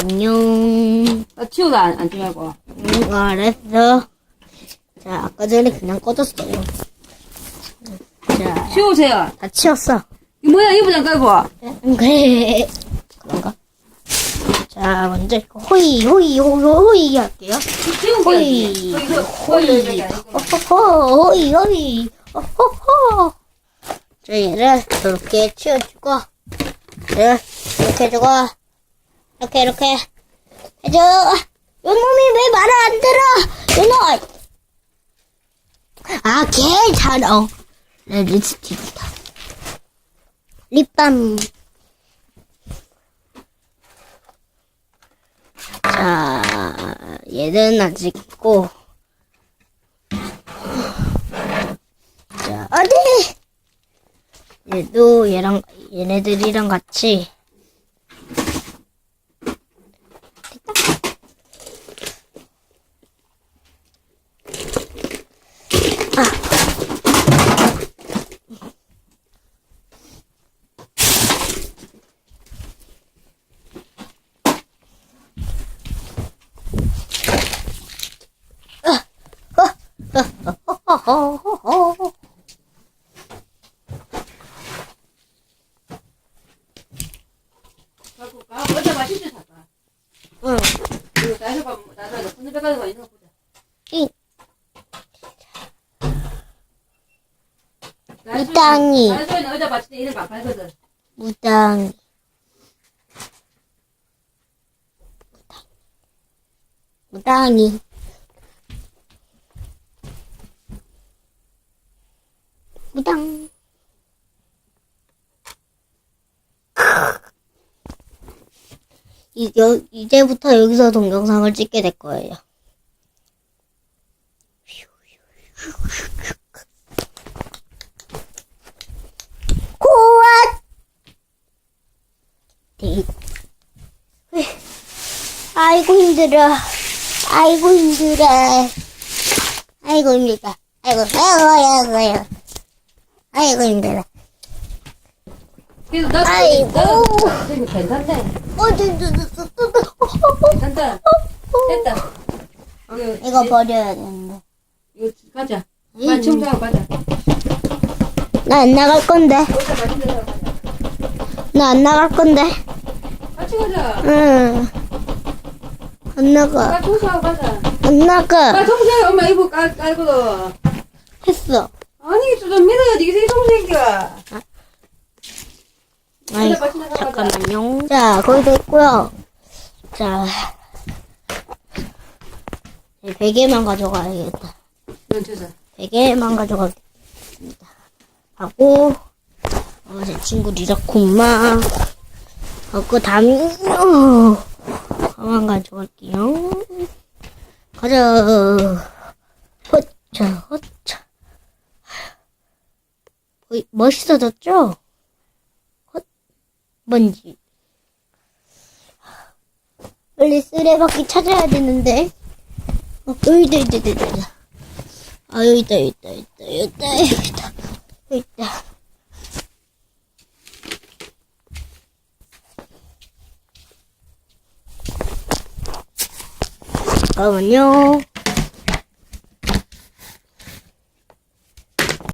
안녕. 아, 치우다 안, 앉지 말고. 응, 알았어. 자, 아까 전에 그냥 꺼졌어요. 자, 치우세요. 다 치웠어. 이 뭐야, 이부장 깔고. 응, 그래. 그런가? 자, 먼저 이거 호이, 호이, 호이, 호이 할게요. 치우고. 호이, 호이. 호호, 호이, 호이, 호호. 자, 얘를 이렇게 치워주고, 얘를 이렇게 해주고, 이렇게, 이렇게 해줘. 요 놈이 왜 말을 안 들어? 요 놈! 아, 괜찮아. 내 립스틱이다. 립밤. 자, 얘는 아직 있고. 자, 어디? 얘도 얘랑, 얘네들이랑 같이. 호호호호. 갖고 가. 어제 맛있지, 살까? 응. 이거 나서 봐, 나서 손님 빼가지고 있는 거 보자. 잉. 나서- 땅이. 나서는 어제 봤을 때 이런 거안 팔거든. 무당. 무당이. 무당. 이, 여, 이제부터 여기서 동영상을 찍게 될 거예요. 고아 네. 아이고 힘들어. 아이고 힘들어. 아이고 힘들다. 아이고 아이고 아이고 아이고. 아이고 힘들어. 그래서 나도, 아이고. 괜찮네. 어, 저, 저, 저, 저, 저, 저. 괜찮다. 됐다. 이거, 이거 버려야 되는데. 이거 가자. 음. 빨리 청소하고 가자. 나 안 나갈 건데. 어제 맛있는 데로 가자. 나 안 나갈 건데. 같이 가자. 응. 안 나가. 빨리 청소하고 가자. 안 나가. 빨리 청소해. 엄마 이거 깔, 깔거든. 했어. 아니. 이게 청소해기가. 아이고, 빨리 나가자. 잠깐만요. 자, 거기도 있고요. 자. 이 베개만 가져가야겠다. 이건 주자. 베개만 가져가겠습니다. 하고, 어, 제 친구 리라콤마. 하고, 담이, 어, 가만 가져갈게요. 가자. 허차, 허차. 어, 멋있어졌죠? 헛, 뭔지. 빨리 쓰레받기 찾아야 되는데. 어, 여기다, 여기다, 여기다, 여기다. 아, 여기다, 여기다, 여기다, 여기다, 여기다, 여기다. 잠깐만요.